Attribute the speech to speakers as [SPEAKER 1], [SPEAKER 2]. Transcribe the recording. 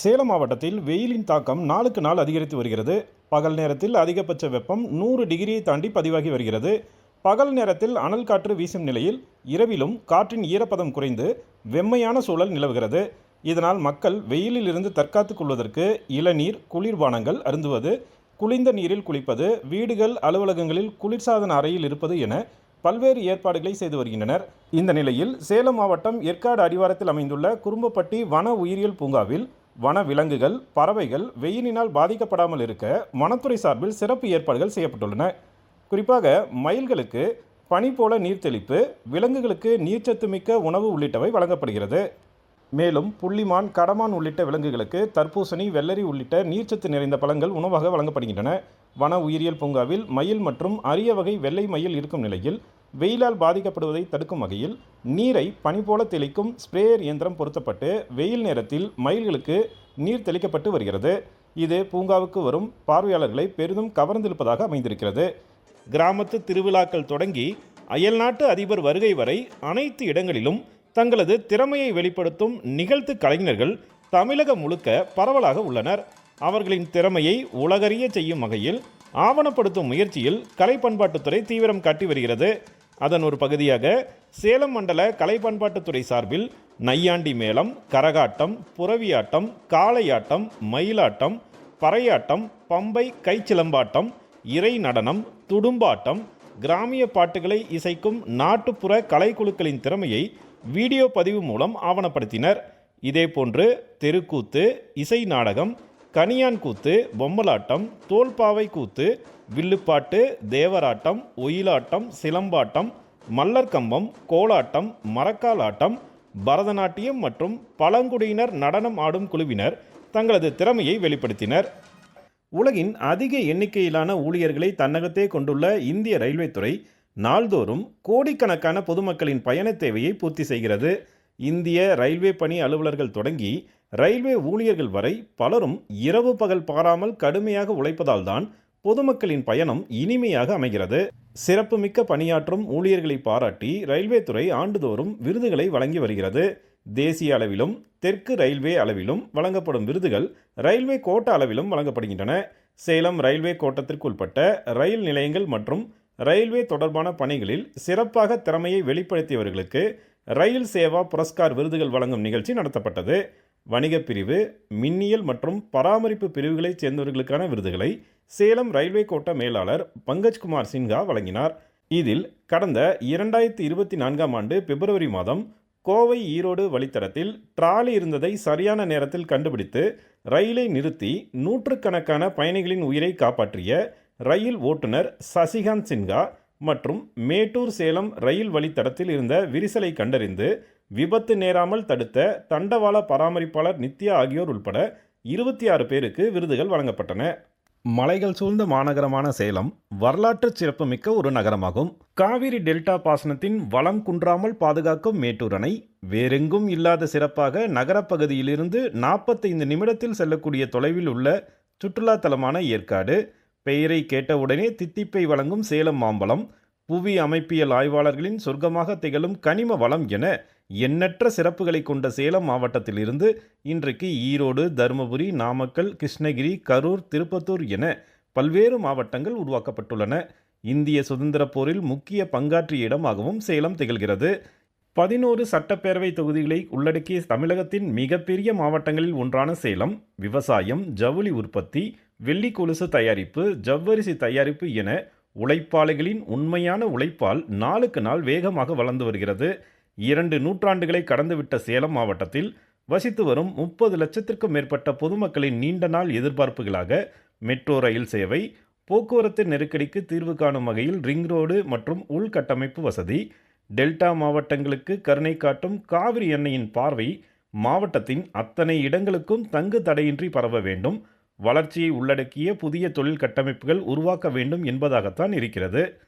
[SPEAKER 1] சேலம் மாவட்டத்தில் வெயிலின் தாக்கம் நாளுக்கு நாள் அதிகரித்து வருகிறது. பகல் நேரத்தில் அதிகபட்ச வெப்பம் நூறு டிகிரியை தாண்டி பதிவாகி வருகிறது. பகல் நேரத்தில் அனல் காற்று வீசும் நிலையில் இரவிலும் காற்றின் ஈரப்பதம் குறைந்து வெம்மையான சூழல் நிலவுகிறது. இதனால் மக்கள் வெயிலில் இருந்து தற்காத்துக் கொள்வதற்கு இளநீர் குளிர்பானங்கள் அருந்துவது குளிர்ந்த நீரில் குளிப்பது வீடுகள் அலுவலகங்களில் குளிர்சாதன அறையில் இருப்பது என பல்வேறு ஏற்பாடுகளை செய்து வருகின்றனர். இந்த நிலையில் சேலம் மாவட்டம் ஏற்காடு அடிவாரத்தில் அமைந்துள்ள குறும்பப்பட்டி வன உயிரியல் பூங்காவில் வன விலங்குகள் பறவைகள் வெயிலினால் பாதிக்கப்படாமல் இருக்க வனத்துறை சார்பில் சிறப்பு ஏற்பாடுகள் செய்யப்பட்டுள்ளன. குறிப்பாக மயில்களுக்கு பனி போல நீர்த்தெளிப்பு விலங்குகளுக்கு நீர்ச்சத்து மிக்க உணவு உள்ளிட்டவை வழங்கப்படுகிறது. மேலும் புள்ளிமான் கடமான் உள்ளிட்ட விலங்குகளுக்கு தர்பூசணி வெள்ளரி உள்ளிட்ட நீர்ச்சத்து நிறைந்த பழங்கள் உணவாக வழங்கப்படுகின்றன. வன உயிரியல் பூங்காவில் மயில் மற்றும் அரிய வகை வெள்ளை மயில் இருக்கும் நிலையில் வெயிலால் பாதிக்கப்படுவதை தடுக்கும் வகையில் நீரை பனி போல தெளிக்கும் ஸ்ப்ரேயர் இயந்திரம் பொருத்தப்பட்டு வெயில் நேரத்தில் மயில்களுக்கு நீர் தெளிக்கப்பட்டு வருகிறது. இது பூங்காவுக்கு வரும் பார்வையாளர்களை பெரிதும் கவர்ந்திருப்பதாக அமைந்திருக்கிறது. கிராமத்து திருவிழாக்கள் தொடங்கி அயல்நாட்டு அதிபர் வருகை வரை அனைத்து இடங்களிலும் தங்களது திறமையை வெளிப்படுத்தும் நிகழ்த்து கலைஞர்கள் தமிழகம் முழுக்க பரவலாக உள்ளனர். அவர்களின் திறமையை உலகறிய செய்யும் வகையில் ஆவணப்படுத்தும் முயற்சியில் கலை பண்பாட்டுத்துறை தீவிரம் காட்டி வருகிறது. அதன் ஒரு பகுதியாக சேலம் மண்டல கலை பண்பாட்டுத்துறை சார்பில் நையாண்டி மேளம் கரகாட்டம் புறவியாட்டம் காளையாட்டம் மயிலாட்டம் பறையாட்டம் பம்பை கைச்சிலம்பாட்டம் இறை நடனம் துடும்பாட்டம் கிராமிய பாட்டுகளை இசைக்கும் நாட்டுப்புற கலைக்குழுக்களின் திறமையை வீடியோ பதிவு மூலம் ஆவணப்படுத்தினர். இதேபோன்று தெருக்கூத்து இசை நாடகம் கனியான் கூத்து பொம்மலாட்டம் தோல்பாவை கூத்து வில்லுப்பாட்டு தேவராட்டம் ஒயிலாட்டம் சிலம்பாட்டம் மல்லர்கம்பம் கோலாட்டம் மரக்கால் ஆட்டம் பரதநாட்டியம் மற்றும் பழங்குடியினர் நடனம் ஆடும் குழுவினர் தங்களது திறமையை வெளிப்படுத்தினர். உலகின் அதிக எண்ணிக்கையிலான ஊழியர்களை தன்னகத்தே கொண்டுள்ள இந்திய ரயில்வே துறை நாள்தோறும் கோடிக்கணக்கான பொதுமக்களின் பயண தேவையை பூர்த்தி செய்கிறது. இந்திய ரயில்வே பணி அலுவலர்கள் தொடங்கி ரயில்வே ஊழியர்கள் வரை பலரும் இரவு பகல் பாராமல் கடுமையாக உழைப்பதால் தான் பொதுமக்களின் பயணம் இனிமையாக அமைகிறது. சிறப்புமிக்க பணியாற்றும் ஊழியர்களை பாராட்டி ரயில்வே துறை ஆண்டுதோறும் விருதுகளை வழங்கி வருகிறது. தேசிய அளவிலும் தெற்கு ரயில்வே அளவிலும் வழங்கப்படும் விருதுகள் ரயில்வே கோட்ட அளவிலும் வழங்கப்படுகின்றன. சேலம் ரயில்வே கோட்டத்திற்குட்பட்ட ரயில் நிலையங்கள் மற்றும் ரயில்வே தொடர்பான பணிகளில் சிறப்பாக திறமையை வெளிப்படுத்தியவர்களுக்கு ரயில் சேவா புரஸ்கார் விருதுகள் வழங்கும் நிகழ்ச்சி நடத்தப்பட்டது. வணிகப் பிரிவு மின்னியல் மற்றும் பராமரிப்பு பிரிவுகளைச் சேர்ந்தவர்களுக்கான விருதுகளை சேலம் ரயில்வே கோட்ட மேலாளர் பங்கஜ்குமார் சின்ஹா வழங்கினார். இதில் கடந்த இரண்டாயிரத்தி இருபத்தி நான்காம் ஆண்டு பிப்ரவரி மாதம் கோவை ஈரோடு வழித்தடத்தில் டிராலி இருந்ததை சரியான நேரத்தில் கண்டுபிடித்து ரயிலை நிறுத்தி நூற்றுக்கணக்கான பயணிகளின் உயிரை காப்பாற்றிய ரயில் ஓட்டுநர் சசிகாந்த் சின்ஹா மற்றும் மேட்டூர் சேலம் ரயில் வழித்தடத்தில் இருந்த விரிசலை கண்டறிந்து விபத்து நேராமல் தடுத்த தண்டவாள பராமரிப்பாளர் நித்யா ஆகியோர் உட்பட இருபத்தி ஆறு பேருக்கு விருதுகள் வழங்கப்பட்டன. மலைகள் சூழ்ந்த மாநகரமான சேலம் வரலாற்று சிறப்புமிக்க ஒரு நகரமாகும். காவிரி டெல்டா பாசனத்தின் வளம் குன்றாமல் பாதுகாக்கும் மேட்டூர் அணை வேறெங்கும் இல்லாத சிறப்பாக நகரப்பகுதியிலிருந்து நாற்பத்தைந்து நிமிடத்தில் செல்லக்கூடிய தொலைவில் உள்ள சுற்றுலா தலமான ஏற்காடு பெயரை கேட்டவுடனே தித்திப்பை வழங்கும் சேலம் மாம்பழம் புவி அமைப்பியல் ஆய்வாளர்களின் சொர்க்கமாக திகழும் கனிம வளம் என எண்ணற்ற சிறப்புகளை கொண்ட சேலம் மாவட்டத்திலிருந்து இன்றைக்கு ஈரோடு தருமபுரி நாமக்கல் கிருஷ்ணகிரி கரூர் திருப்பத்தூர் என பல்வேறு மாவட்டங்கள் உருவாக்கப்பட்டுள்ளன. இந்திய சுதந்திரப் போரில் முக்கிய பங்காற்றிய இடமாகவும் சேலம் திகழ்கிறது. பதினோரு சட்டப்பேரவை தொகுதிகளை உள்ளடக்கிய தமிழகத்தின் மிகப்பெரிய மாவட்டங்களில் ஒன்றான சேலம் விவசாயம் ஜவுளி உற்பத்தி வெள்ளி கொலுசு தயாரிப்பு ஜவ்வரிசி தயாரிப்பு என உழைப்பாளிகளின் உண்மையான உழைப்பால் நாளுக்கு நாள் வேகமாக வளர்ந்து வருகிறது. இரண்டு நூற்றாண்டுகளை கடந்துவிட்ட சேலம் மாவட்டத்தில் வசித்து வரும் முப்பது லட்சத்திற்கும் மேற்பட்ட பொதுமக்களின் நீண்ட நாள் எதிர்பார்ப்புகளாக மெட்ரோ ரயில் சேவை போக்குவரத்து நெருக்கடிக்கு தீர்வு காணும் வகையில் ரிங் ரோடு மற்றும் உள்கட்டமைப்பு வசதி டெல்டா மாவட்டங்களுக்கு கருணை காட்டும் காவிரி எண்ணெயின் பார்வை மாவட்டத்தின் அத்தனை இடங்களுக்கும் தங்கு தடையின்றி பரவ வேண்டும். வளர்ச்சியை உள்ளடக்கிய புதிய தொழில் கட்டமைப்புகள் உருவாக்க வேண்டும் என்பதாகத்தான் இருக்கிறது.